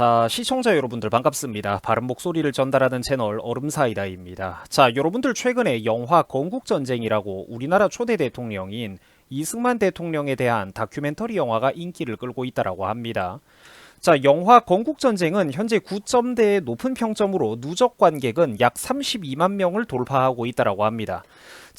자, 시청자 여러분들 반갑습니다. 바른 목소리를 전달하는 채널 얼음사이다입니다. 자, 여러분들 최근에 영화 건국전쟁이라고 우리나라 초대 대통령인 이승만 대통령에 대한 다큐멘터리 영화가 인기를 끌고 있다라고 합니다. 자, 영화 건국전쟁은 현재 9점대의 높은 평점으로 누적 관객은 약 32만 명을 돌파하고 있다라고 합니다.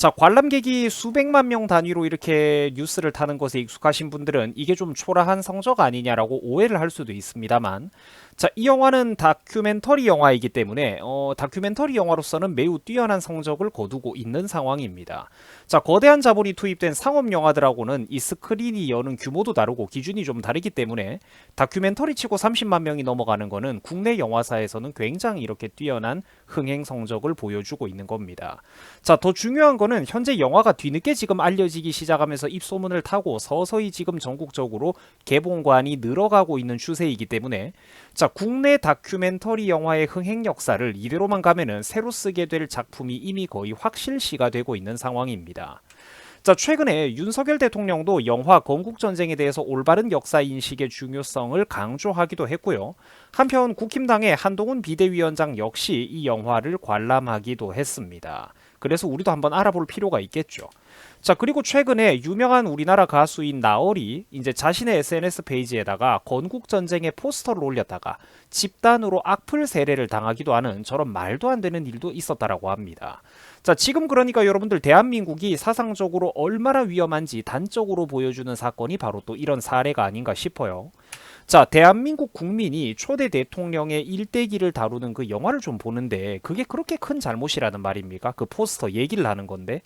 자, 관람객이 수백만 명 단위로 이렇게 뉴스를 타는 것에 익숙하신 분들은 이게 좀 초라한 성적 아니냐라고 오해를 할 수도 있습니다만, 자, 이 영화는 다큐멘터리 영화이기 때문에 어, 다큐멘터리 영화로서는 매우 뛰어난 성적을 거두고 있는 상황입니다. 자, 거대한 자본이 투입된 상업 영화들하고는 이 스크린이 여는 규모도 다르고 기준이 좀 다르기 때문에 다큐멘터리 치고 30만 명이 넘어가는 거는 국내 영화사에서는 굉장히 이렇게 뛰어난 흥행 성적을 보여주고 있는 겁니다. 자, 더 중요한 거는 현재 영화가 뒤늦게 지금 알려지기 시작하면서 입소문을 타고 서서히 지금 전국적으로 개봉관이 늘어가고 있는 추세이기 때문에 자, 국내 다큐멘터리 영화의 흥행 역사를 이대로만 가면은 새로 쓰게 될 작품이 이미 거의 확실시가 되고 있는 상황입니다. 자, 최근에 윤석열 대통령도 영화 건국전쟁에 대해서 올바른 역사 인식의 중요성을 강조하기도 했고요. 한편 국힘당의 한동훈 비대위원장 역시 이 영화를 관람하기도 했습니다. 그래서 우리도 한번 알아볼 필요가 있겠죠. 자, 그리고 최근에 유명한 우리나라 가수인 나얼이 이제 자신의 SNS 페이지에다가 건국전쟁의 포스터를 올렸다가 집단으로 악플 세례를 당하기도 하는 저런 말도 안 되는 일도 있었다라고 합니다. 자, 지금 그러니까 여러분들 대한민국이 사상적으로 얼마나 위험한지 단적으로 보여주는 사건이 바로 또 이런 사례가 아닌가 싶어요. 자, 대한민국 국민이 초대 대통령의 일대기를 다루는 그 영화를 좀 보는데 그게 그렇게 큰 잘못이라는 말입니까? 그 포스터 얘기를 하는 건데.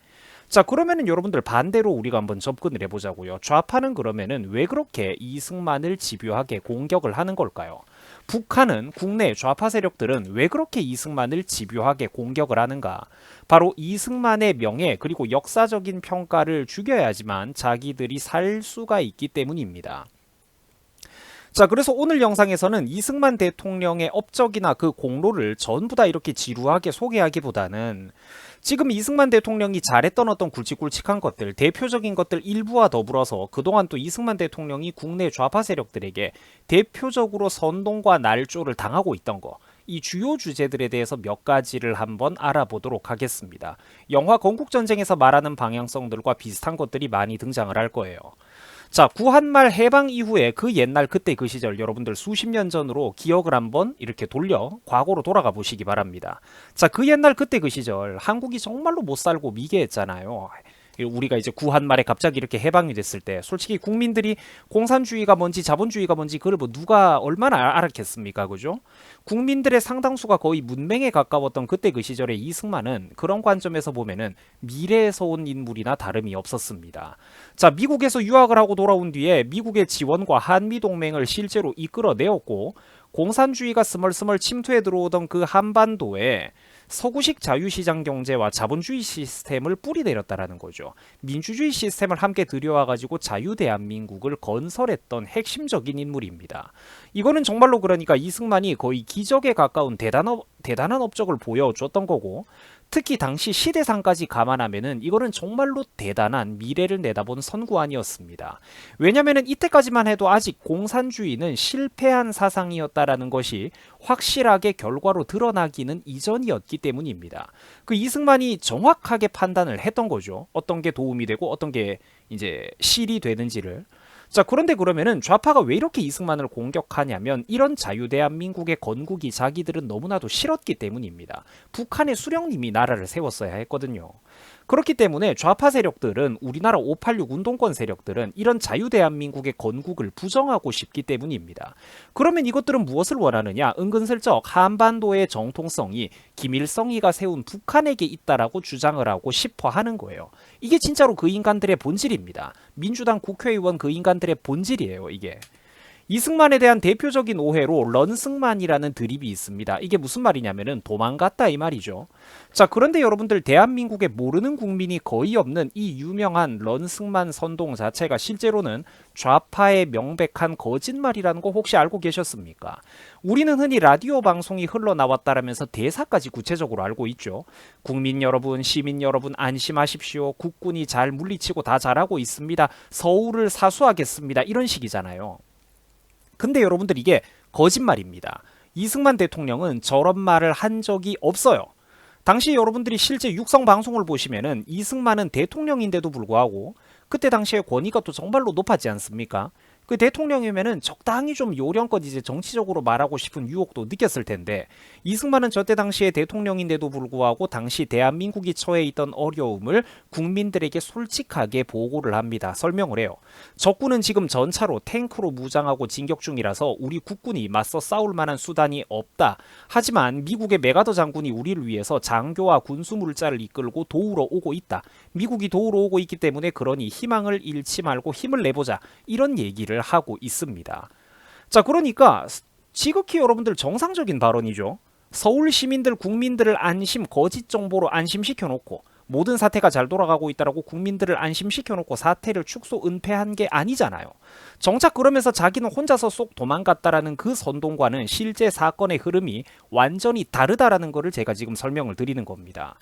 자, 그러면은 여러분들 반대로 우리가 한번 접근을 해보자고요. 좌파는 그러면은 왜 그렇게 이승만을 집요하게 공격을 하는 걸까요? 북한은 국내 좌파 세력들은 왜 그렇게 이승만을 집요하게 공격을 하는가? 바로 이승만의 명예 그리고 역사적인 평가를 죽여야지만 자기들이 살 수가 있기 때문입니다. 자, 그래서 오늘 영상에서는 이승만 대통령의 업적이나 그 공로를 전부 다 이렇게 지루하게 소개하기보다는 지금 이승만 대통령이 잘했던 어떤 굵직굵직한 것들, 대표적인 것들 일부와 더불어서 그동안 또 이승만 대통령이 국내 좌파 세력들에게 대표적으로 선동과 날조를 당하고 있던 거, 이 주요 주제들에 대해서 몇 가지를 한번 알아보도록 하겠습니다. 영화 건국전쟁에서 말하는 방향성들과 비슷한 것들이 많이 등장을 할 거예요. 자, 구한말 해방 이후에 그 옛날 그때 그 시절 여러분들 수십 년 전으로 기억을 한번 이렇게 돌려 과거로 돌아가 보시기 바랍니다. 자, 그 옛날 그때 그 시절 한국이 정말로 못 살고 미개했잖아요. 우리가 이제 구한 말에 갑자기 이렇게 해방이 됐을 때 솔직히 국민들이 공산주의가 뭔지 자본주의가 뭔지 그걸 뭐 누가 얼마나 알았겠습니까? 그죠? 국민들의 상당수가 거의 문맹에 가까웠던 그때 그 시절의 이승만은 그런 관점에서 보면은 미래에서 온 인물이나 다름이 없었습니다. 자 미국에서 유학을 하고 돌아온 뒤에 미국의 지원과 한미동맹을 실제로 이끌어내었고 공산주의가 스멀스멀 침투해 들어오던 그 한반도에 서구식 자유시장 경제와 자본주의 시스템을 뿌리내렸다라는 거죠. 민주주의 시스템을 함께 들여와 가지고 자유 대한민국을 건설했던 핵심적인 인물입니다. 이거는 정말로 그러니까 이승만이 거의 기적에 가까운 대단한, 대단한 업적을 보여줬던 거고 특히 당시 시대상까지 감안하면은 이거는 정말로 대단한 미래를 내다본 선구안이었습니다. 왜냐면은 이때까지만 해도 아직 공산주의는 실패한 사상이었다라는 것이 확실하게 결과로 드러나기는 이전이었기 때문입니다. 그 이승만이 정확하게 판단을 했던 거죠. 어떤 게 도움이 되고 어떤 게 이제 실이 되는지를. 자, 그런데 그러면은 좌파가 왜 이렇게 이승만을 공격하냐면 이런 자유대한민국의 건국이 자기들은 너무나도 싫었기 때문입니다. 북한의 수령님이 나라를 세웠어야 했거든요. 그렇기 때문에 좌파 세력들은 우리나라 586 운동권 세력들은 이런 자유 대한민국의 건국을 부정하고 싶기 때문입니다. 그러면 이것들은 무엇을 원하느냐? 은근슬쩍 한반도의 정통성이 김일성이가 세운 북한에게 있다라고 주장을 하고 싶어 하는 거예요. 이게 진짜로 그 인간들의 본질입니다. 민주당 국회의원 그 인간들의 본질이에요, 이게. 이승만에 대한 대표적인 오해로 런승만이라는 드립이 있습니다. 이게 무슨 말이냐면은 도망갔다 이 말이죠. 자, 그런데 여러분들 대한민국에 모르는 국민이 거의 없는 이 유명한 런승만 선동 자체가 실제로는 좌파의 명백한 거짓말이라는 거 혹시 알고 계셨습니까? 우리는 흔히 라디오 방송이 흘러나왔다라면서 대사까지 구체적으로 알고 있죠. 국민 여러분, 시민 여러분 안심하십시오. 국군이 잘 물리치고 다 잘하고 있습니다. 서울을 사수하겠습니다. 이런 식이잖아요. 근데 여러분들 이게 거짓말입니다. 이승만 대통령은 저런 말을 한 적이 없어요. 당시 여러분들이 실제 육성 방송을 보시면은 이승만은 대통령인데도 불구하고 그때 당시에 권위가 또 정말로 높았지 않습니까? 그 대통령이면은 적당히 좀 요령껏 이제 정치적으로 말하고 싶은 유혹도 느꼈을 텐데 이승만은 저때 당시에 대통령인데도 불구하고 당시 대한민국이 처해 있던 어려움을 국민들에게 솔직하게 보고를 합니다. 설명을 해요. 적군은 지금 전차로 탱크로 무장하고 진격 중이라서 우리 국군이 맞서 싸울 만한 수단이 없다. 하지만 미국의 메가더 장군이 우리를 위해서 장교와 군수 물자를 이끌고 도우러 오고 있다. 미국이 도우러 오고 있기 때문에 그러니 희망을 잃지 말고 힘을 내보자. 이런 얘기를 하고 있습니다. 자, 그러니까 지극히 여러분들 정상적인 발언이죠. 서울 시민들 국민들을 안심 거짓 정보로 안심시켜 놓고 모든 사태가 잘 돌아가고 있다라고 국민들을 안심시켜 놓고 사태를 축소 은폐한 게 아니잖아요. 정작 그러면서 자기는 혼자서 쏙 도망갔다라는 그 선동과는 실제 사건의 흐름이 완전히 다르다라는 것을 제가 지금 설명을 드리는 겁니다.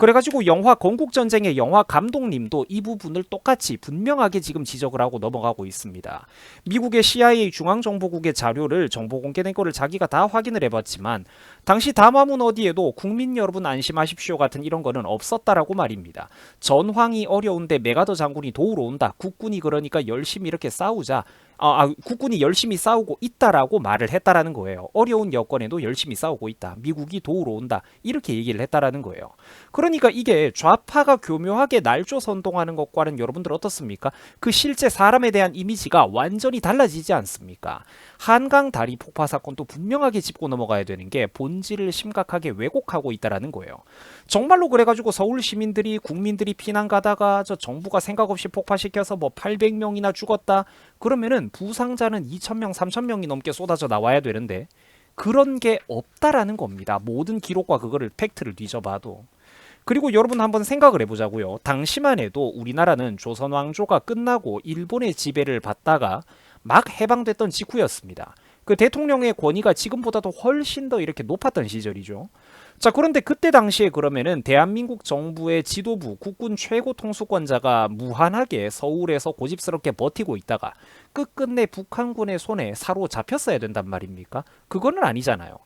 그래가지고 영화 건국전쟁의 영화 감독님도 이 부분을 똑같이 분명하게 지금 지적을 하고 넘어가고 있습니다. 미국의 CIA 중앙정보국의 자료를 정보 공개된 거를 자기가 다 확인을 해봤지만 당시 담화문 어디에도 국민 여러분 안심하십시오 같은 이런 거는 없었다라고 말입니다. 전황이 어려운데 메가더 장군이 도우러 온다. 국군이 그러니까 열심히 이렇게 싸우자. 아, 아, 국군이 열심히 싸우고 있다라고 말을 했다라는 거예요. 어려운 여건에도 열심히 싸우고 있다. 미국이 도우러 온다. 이렇게 얘기를 했다라는 거예요. 그러니까 이게 좌파가 교묘하게 날조 선동하는 것과는 여러분들 어떻습니까? 그 실제 사람에 대한 이미지가 완전히 달라지지 않습니까? 한강 다리 폭파 사건도 분명하게 짚고 넘어가야 되는 게 본질을 심각하게 왜곡하고 있다라는 거예요. 정말로 그래가지고 서울 시민들이 국민들이 피난 가다가 저 정부가 생각 없이 폭파시켜서 뭐 800명이나 죽었다. 그러면은 부상자는 2,000명, 3,000명이 넘게 쏟아져 나와야 되는데 그런 게 없다라는 겁니다. 모든 기록과 그거를 팩트를 뒤져봐도. 그리고 여러분 한번 생각을 해보자고요. 당시만 해도 우리나라는 조선 왕조가 끝나고 일본의 지배를 받다가 막 해방됐던 직후였습니다. 그 대통령의 권위가 지금보다도 훨씬 더 이렇게 높았던 시절이죠. 자, 그런데 그때 당시에 그러면은 대한민국 정부의 지도부, 국군 최고 통수권자가 무한하게 서울에서 고집스럽게 버티고 있다가 끝끝내 북한군의 손에 사로잡혔어야 된단 말입니까? 그거는 아니잖아요.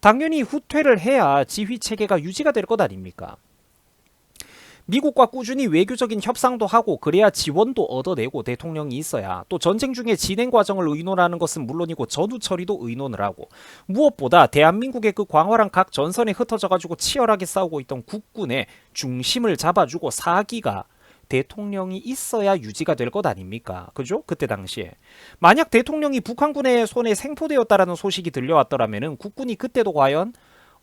당연히 후퇴를 해야 지휘 체계가 유지가 될 것 아닙니까? 미국과 꾸준히 외교적인 협상도 하고 그래야 지원도 얻어내고 대통령이 있어야 또 전쟁 중에 진행 과정을 의논하는 것은 물론이고 전후 처리도 의논을 하고 무엇보다 대한민국의 그 광활한 각 전선에 흩어져 가지고 치열하게 싸우고 있던 국군의 중심을 잡아주고 사기가 대통령이 있어야 유지가 될 것 아닙니까? 그죠? 그때 당시에. 만약 대통령이 북한군의 손에 생포되었다라는 소식이 들려왔더라면은 국군이 그때도 과연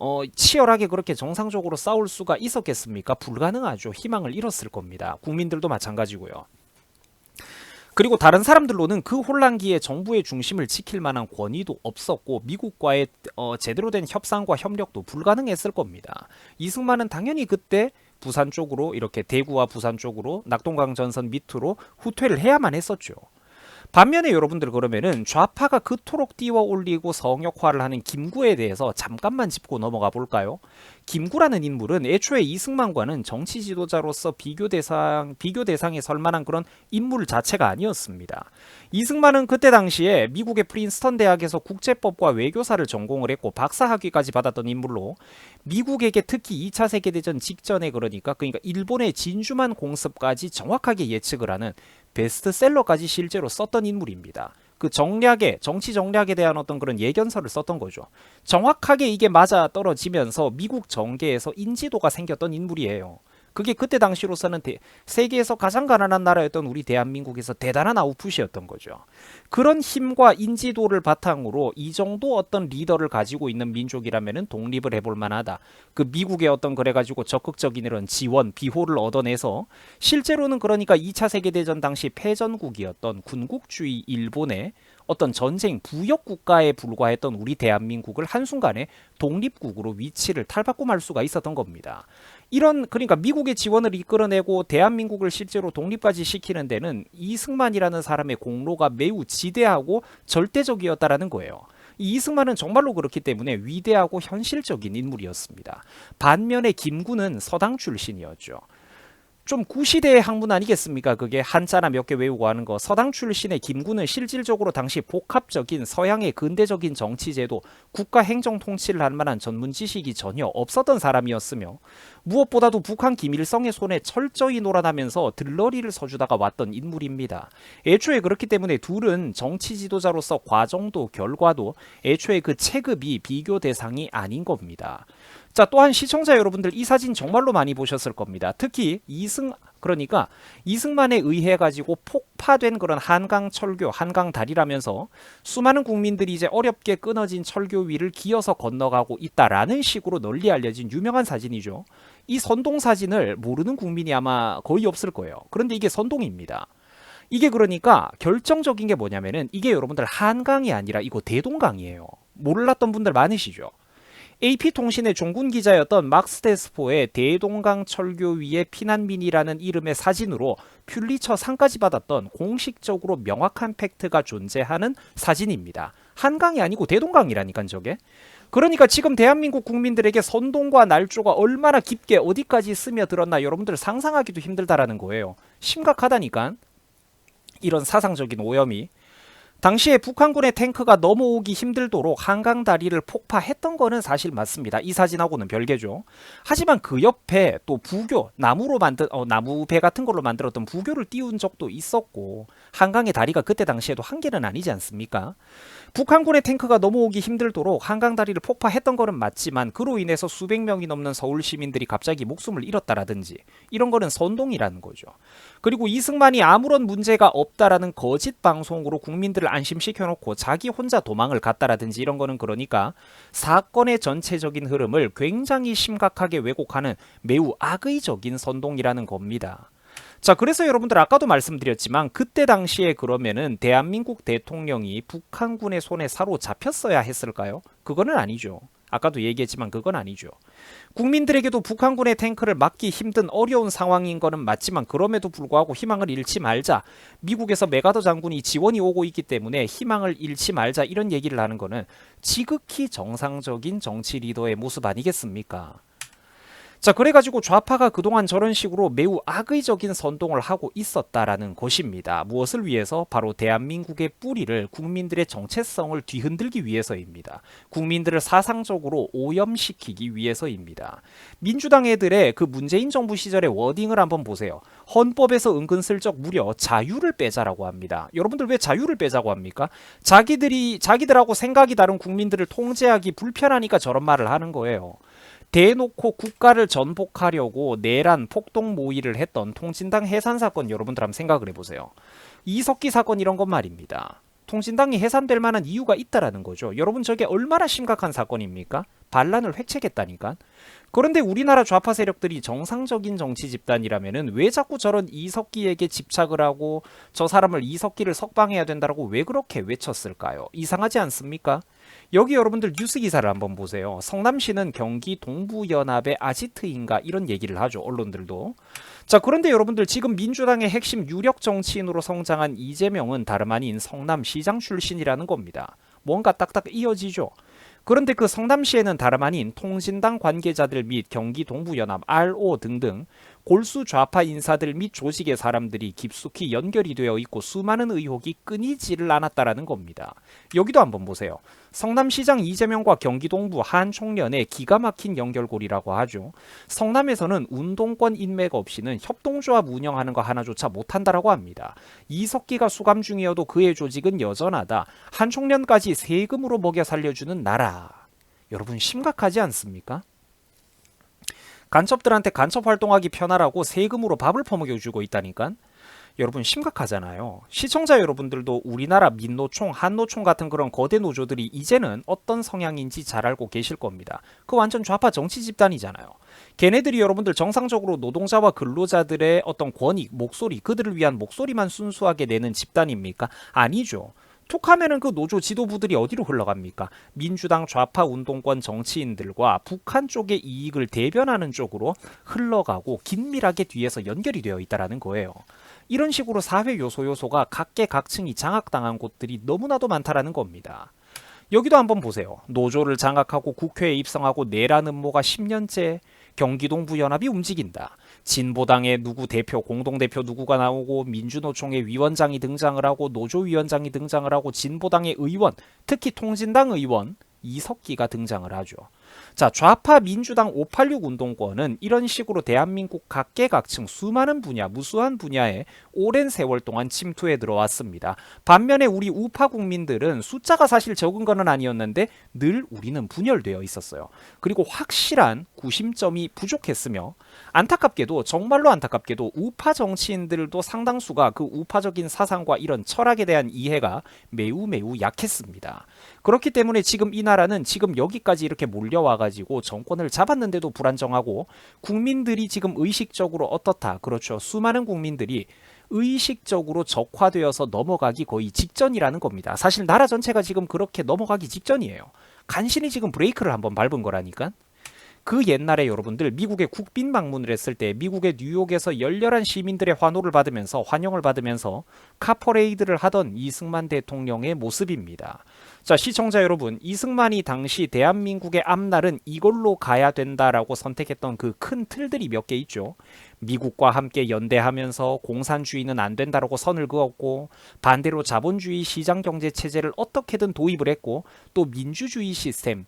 어, 치열하게 그렇게 정상적으로 싸울 수가 있었겠습니까? 불가능하죠. 희망을 잃었을 겁니다. 국민들도 마찬가지고요. 그리고 다른 사람들로는 그 혼란기에 정부의 중심을 지킬 만한 권위도 없었고 미국과의 어, 제대로 된 협상과 협력도 불가능했을 겁니다. 이승만은 당연히 그때 부산 쪽으로 이렇게 대구와 부산 쪽으로 낙동강 전선 밑으로 후퇴를 해야만 했었죠. 반면에 여러분들 그러면은 좌파가 그토록 띄워 올리고 성역화를 하는 김구에 대해서 잠깐만 짚고 넘어가 볼까요? 김구라는 인물은 애초에 이승만과는 정치 지도자로서 비교 대상 비교 대상에 설 만한 그런 인물 자체가 아니었습니다. 이승만은 그때 당시에 미국의 프린스턴 대학에서 국제법과 외교사를 전공을 했고 박사 학위까지 받았던 인물로 미국에게 특히 2차 세계 대전 직전에 그러니까 그러니까 일본의 진주만 공습까지 정확하게 예측을 하는 베스트셀러까지 실제로 썼던 인물입니다. 그 정략에 정치 정략에 대한 어떤 그런 예견서를 썼던 거죠. 정확하게 이게 맞아 떨어지면서 미국 정계에서 인지도가 생겼던 인물이에요. 그게 그때 당시로서는 대, 세계에서 가장 가난한 나라였던 우리 대한민국에서 대단한 아웃풋이었던 거죠. 그런 힘과 인지도를 바탕으로 이 정도 어떤 리더를 가지고 있는 민족이라면 독립을 해볼 만하다. 그 미국의 어떤 그래가지고 적극적인 이런 지원, 비호를 얻어내서 실제로는 그러니까 2차 세계대전 당시 패전국이었던 군국주의 일본의 어떤 전쟁 부역 국가에 불과했던 우리 대한민국을 한순간에 독립국으로 위치를 탈바꿈 할 수가 있었던 겁니다. 이런 그러니까 미국의 지원을 이끌어내고 대한민국을 실제로 독립까지 시키는 데는 이승만이라는 사람의 공로가 매우 지대하고 절대적이었다라는 거예요. 이승만은 정말로 그렇기 때문에 위대하고 현실적인 인물이었습니다. 반면에 김구는 서당 출신이었죠. 좀 구시대의 학문 아니겠습니까? 그게 한자나 몇 개 외우고 하는 거. 서당 출신의 김구는 실질적으로 당시 복합적인 서양의 근대적인 정치제도, 국가 행정 통치를 할 만한 전문 지식이 전혀 없었던 사람이었으며 무엇보다도 북한 김일성의 손에 철저히 놀아나면서 들러리를 서주다가 왔던 인물입니다. 애초에 그렇기 때문에 둘은 정치 지도자로서 과정도 결과도 애초에 그 체급이 비교 대상이 아닌 겁니다. 자, 또한 시청자 여러분들 이 사진 정말로 많이 보셨을 겁니다. 특히 이승 그러니까 이승만에 의해 가지고 폭파된 그런 한강 철교, 한강 다리라면서 수많은 국민들이 이제 어렵게 끊어진 철교 위를 기어서 건너가고 있다라는 식으로 널리 알려진 유명한 사진이죠. 이 선동 사진을 모르는 국민이 아마 거의 없을 거예요. 그런데 이게 선동입니다. 이게 그러니까 결정적인 게 뭐냐면은 이게 여러분들 한강이 아니라 이거 대동강이에요. 몰랐던 분들 많으시죠? AP통신의 종군 기자였던 막스 데스포의 대동강 철교 위의 피난민이라는 이름의 사진으로 퓰리처 상까지 받았던 공식적으로 명확한 팩트가 존재하는 사진입니다. 한강이 아니고 대동강이라니까 저게. 그러니까 지금 대한민국 국민들에게 선동과 날조가 얼마나 깊게 어디까지 스며들었나 여러분들 상상하기도 힘들다라는 거예요. 심각하다니까. 이런 사상적인 오염이 당시에 북한군의 탱크가 넘어오기 힘들도록 한강 다리를 폭파했던 거는 사실 맞습니다. 이 사진하고는 별개죠. 하지만 그 옆에 또 부교 나무로 만든 어, 나무 배 같은 걸로 만들었던 부교를 띄운 적도 있었고 한강의 다리가 그때 당시에도 한 개는 아니지 않습니까? 북한군의 탱크가 넘어오기 힘들도록 한강 다리를 폭파했던 거는 맞지만 그로 인해서 수백 명이 넘는 서울 시민들이 갑자기 목숨을 잃었다라든지 이런 거는 선동이라는 거죠. 그리고 이승만이 아무런 문제가 없다라는 거짓 방송으로 국민들을 안심시켜 놓고 자기 혼자 도망을 갔다라든지 이런 거는 그러니까 사건의 전체적인 흐름을 굉장히 심각하게 왜곡하는 매우 악의적인 선동이라는 겁니다. 자, 그래서 여러분들 아까도 말씀드렸지만 그때 당시에 그러면은 대한민국 대통령이 북한군의 손에 사로잡혔어야 했을까요? 그거는 아니죠. 아까도 얘기했지만 그건 아니죠. 국민들에게도 북한군의 탱크를 막기 힘든 어려운 상황인 거는 맞지만 그럼에도 불구하고 희망을 잃지 말자. 미국에서 메가더 장군이 지원이 오고 있기 때문에 희망을 잃지 말자 이런 얘기를 하는 거는 지극히 정상적인 정치 리더의 모습 아니겠습니까? 자, 그래가지고 좌파가 그동안 저런 식으로 매우 악의적인 선동을 하고 있었다라는 것입니다. 무엇을 위해서? 바로 대한민국의 뿌리를 국민들의 정체성을 뒤흔들기 위해서입니다. 국민들을 사상적으로 오염시키기 위해서입니다. 민주당 애들의 그 문재인 정부 시절의 워딩을 한번 보세요. 헌법에서 은근슬쩍 무려 자유를 빼자라고 합니다. 여러분들 왜 자유를 빼자고 합니까? 자기들이 자기들하고 생각이 다른 국민들을 통제하기 불편하니까 저런 말을 하는 거예요. 대놓고 국가를 전복하려고 내란 폭동 모의를 했던 통진당 해산 사건 여러분들 한번 생각을 해보세요. 이석기 사건 이런 것 말입니다. 통진당이 해산될 만한 이유가 있다라는 거죠. 여러분 저게 얼마나 심각한 사건입니까? 반란을 획책했다니까. 그런데 우리나라 좌파 세력들이 정상적인 정치 집단이라면은 왜 자꾸 저런 이석기에게 집착을 하고 저 사람을 이석기를 석방해야 된다라고 왜 그렇게 외쳤을까요? 이상하지 않습니까? 여기 여러분들 뉴스 기사를 한번 보세요. 성남시는 경기 동부연합의 아지트인가 이런 얘기를 하죠. 언론들도. 자, 그런데 여러분들 지금 민주당의 핵심 유력 정치인으로 성장한 이재명은 다름 아닌 성남시장 출신이라는 겁니다. 뭔가 딱딱 이어지죠. 그런데 그 성남시에는 다름 아닌 통신당 관계자들 및 경기 동부연합, RO 등등 골수 좌파 인사들 및 조직의 사람들이 깊숙이 연결이 되어 있고 수많은 의혹이 끊이지를 않았다라는 겁니다. 여기도 한번 보세요. 성남시장 이재명과 경기동부 한 총련의 기가 막힌 연결고리라고 하죠. 성남에서는 운동권 인맥 없이는 협동조합 운영하는 거 하나조차 못한다라고 합니다. 이석기가 수감 중이어도 그의 조직은 여전하다. 한 총련까지 세금으로 먹여 살려주는 나라. 여러분 심각하지 않습니까? 간첩들한테 간첩 활동하기 편하라고 세금으로 밥을 퍼먹여주고 있다니까. 여러분 심각하잖아요. 시청자 여러분들도 우리나라 민노총, 한노총 같은 그런 거대 노조들이 이제는 어떤 성향인지 잘 알고 계실 겁니다. 그 완전 좌파 정치 집단이잖아요. 걔네들이 여러분들 정상적으로 노동자와 근로자들의 어떤 권익, 목소리, 그들을 위한 목소리만 순수하게 내는 집단입니까? 아니죠. 툭하면은 그 노조 지도부들이 어디로 흘러갑니까? 민주당 좌파 운동권 정치인들과 북한 쪽의 이익을 대변하는 쪽으로 흘러가고 긴밀하게 뒤에서 연결이 되어 있다라는 거예요. 이런 식으로 사회 요소 요소가 각계각층이 장악당한 곳들이 너무나도 많다라는 겁니다. 여기도 한번 보세요. 노조를 장악하고 국회에 입성하고 내란 음모가 10년째 경기동부 연합이 움직인다. 진보당의 누구 대표, 공동대표 누구가 나오고 민주노총의 위원장이 등장을 하고 노조위원장이 등장을 하고 진보당의 의원, 특히 통진당 의원 이석기가 등장을 하죠. 자, 좌파 민주당 586 운동권은 이런 식으로 대한민국 각계각층 수많은 분야, 무수한 분야에 오랜 세월 동안 침투해 들어왔습니다. 반면에 우리 우파 국민들은 숫자가 사실 적은 거는 아니었는데 늘 우리는 분열되어 있었어요. 그리고 확실한 구심점이 부족했으며 안타깝게도 정말로 안타깝게도 우파 정치인들도 상당수가 그 우파적인 사상과 이런 철학에 대한 이해가 매우 매우 약했습니다. 그렇기 때문에 지금 이 나라는 지금 여기까지 이렇게 몰려와 가지고 정권을 잡았는데도 불안정하고 국민들이 지금 의식적으로 어떻다 그렇죠 수많은 국민들이 의식적으로 적화되어서 넘어가기 거의 직전이라는 겁니다. 사실 나라 전체가 지금 그렇게 넘어가기 직전이에요. 간신히 지금 브레이크를 한번 밟은 거라니까. 그 옛날에 여러분들 미국에 국빈 방문을 했을 때 미국의 뉴욕에서 열렬한 시민들의 환호를 받으면서 환영을 받으면서 카퍼레이드를 하던 이승만 대통령의 모습입니다. 자, 시청자 여러분, 이승만이 당시 대한민국의 앞날은 이걸로 가야 된다라고 선택했던 그 큰 틀들이 몇 개 있죠. 미국과 함께 연대하면서 공산주의는 안 된다라고 선을 그었고 반대로 자본주의 시장 경제 체제를 어떻게든 도입을 했고 또 민주주의 시스템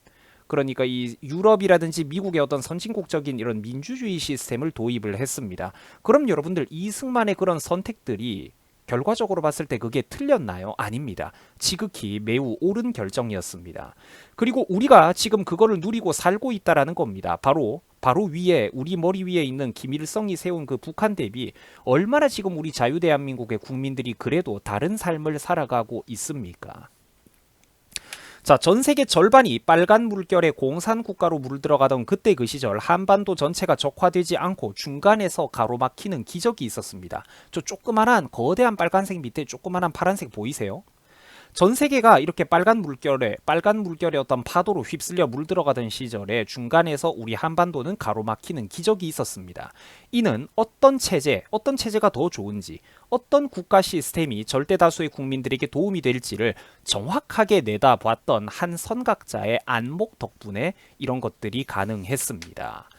그러니까 이 유럽이라든지 미국의 어떤 선진국적인 이런 민주주의 시스템을 도입을 했습니다. 그럼 여러분들 이승만의 그런 선택들이 결과적으로 봤을 때 그게 틀렸나요? 아닙니다. 지극히 매우 옳은 결정이었습니다. 그리고 우리가 지금 그거를 누리고 살고 있다라는 겁니다. 바로 바로 위에 우리 머리 위에 있는 김일성이 세운 그 북한 대비 얼마나 지금 우리 자유대한민국의 국민들이 그래도 다른 삶을 살아가고 있습니까? 자, 전 세계 절반이 빨간 물결의 공산 국가로 물들어가던 그때 그 시절 한반도 전체가 적화되지 않고 중간에서 가로막히는 기적이 있었습니다. 저 조그만한 거대한 빨간색 밑에 조그만한 파란색 보이세요? 전 세계가 이렇게 빨간 물결에 빨간 어떤 파도로 휩쓸려 물들어가던 시절에 중간에서 우리 한반도는 가로막히는 기적이 있었습니다. 이는 어떤 체제, 어떤 체제가 더 좋은지, 어떤 국가 시스템이 절대 다수의 국민들에게 도움이 될지를 정확하게 내다봤던 한 선각자의 안목 덕분에 이런 것들이 가능했습니다.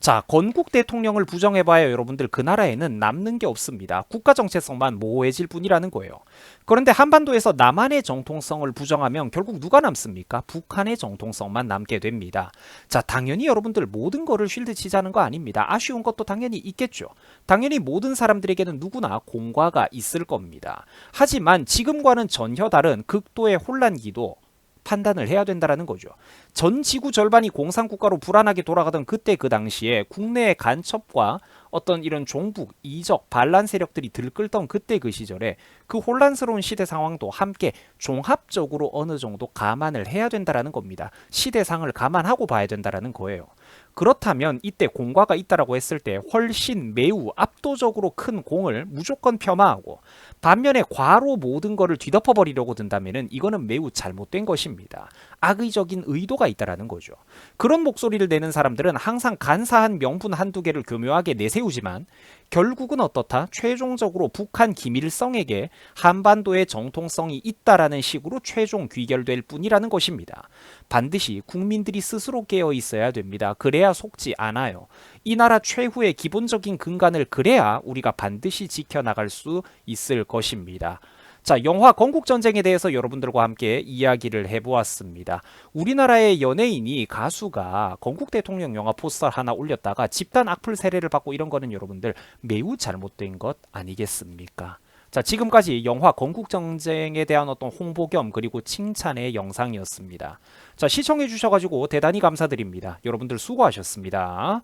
자, 건국 대통령을 부정해봐야 여러분들 그 나라에는 남는 게 없습니다. 국가 정체성만 모호해질 뿐이라는 거예요. 그런데 한반도에서 남한의 정통성을 부정하면 결국 누가 남습니까? 북한의 정통성만 남게 됩니다. 자, 당연히 여러분들 모든 거를 쉴드 치자는 거 아닙니다. 아쉬운 것도 당연히 있겠죠. 당연히 모든 사람들에게는 누구나 공과가 있을 겁니다. 하지만 지금과는 전혀 다른 극도의 혼란기도 판단을 해야 된다라는 거죠. 전 지구 절반이 공산국가로 불안하게 돌아가던 그때 그 당시에 국내의 간첩과 어떤 이런 종북, 이적, 반란 세력들이 들끓던 그때 그 시절에 그 혼란스러운 시대 상황도 함께 종합적으로 어느 정도 감안을 해야 된다라는 겁니다. 시대상을 감안하고 봐야 된다라는 거예요. 그렇다면 이때 공과가 있다라고 했을 때 훨씬 매우 압도적으로 큰 공을 무조건 폄하하고 반면에 과로 모든 거를 뒤덮어 버리려고 든다면은 이거는 매우 잘못된 것입니다. 악의적인 의도가 있다라는 거죠. 그런 목소리를 내는 사람들은 항상 간사한 명분 한두 개를 교묘하게 내세우지만 결국은 어떻다? 최종적으로 북한 김일성에게 한반도의 정통성이 있다라는 식으로 최종 귀결될 뿐이라는 것입니다. 반드시 국민들이 스스로 깨어 있어야 됩니다. 그래야 속지 않아요. 이 나라 최후의 기본적인 근간을 그래야 우리가 반드시 지켜나갈 수 있을 것입니다. 자, 영화 건국전쟁에 대해서 여러분들과 함께 이야기를 해보았습니다. 우리나라의 연예인이 가수가 건국 대통령 영화 포스터 하나 올렸다가 집단 악플 세례를 받고 이런 거는 여러분들 매우 잘못된 것 아니겠습니까? 자, 지금까지 영화 건국전쟁에 대한 어떤 홍보 겸 그리고 칭찬의 영상이었습니다. 자, 시청해 주셔가지고 대단히 감사드립니다. 여러분들 수고하셨습니다.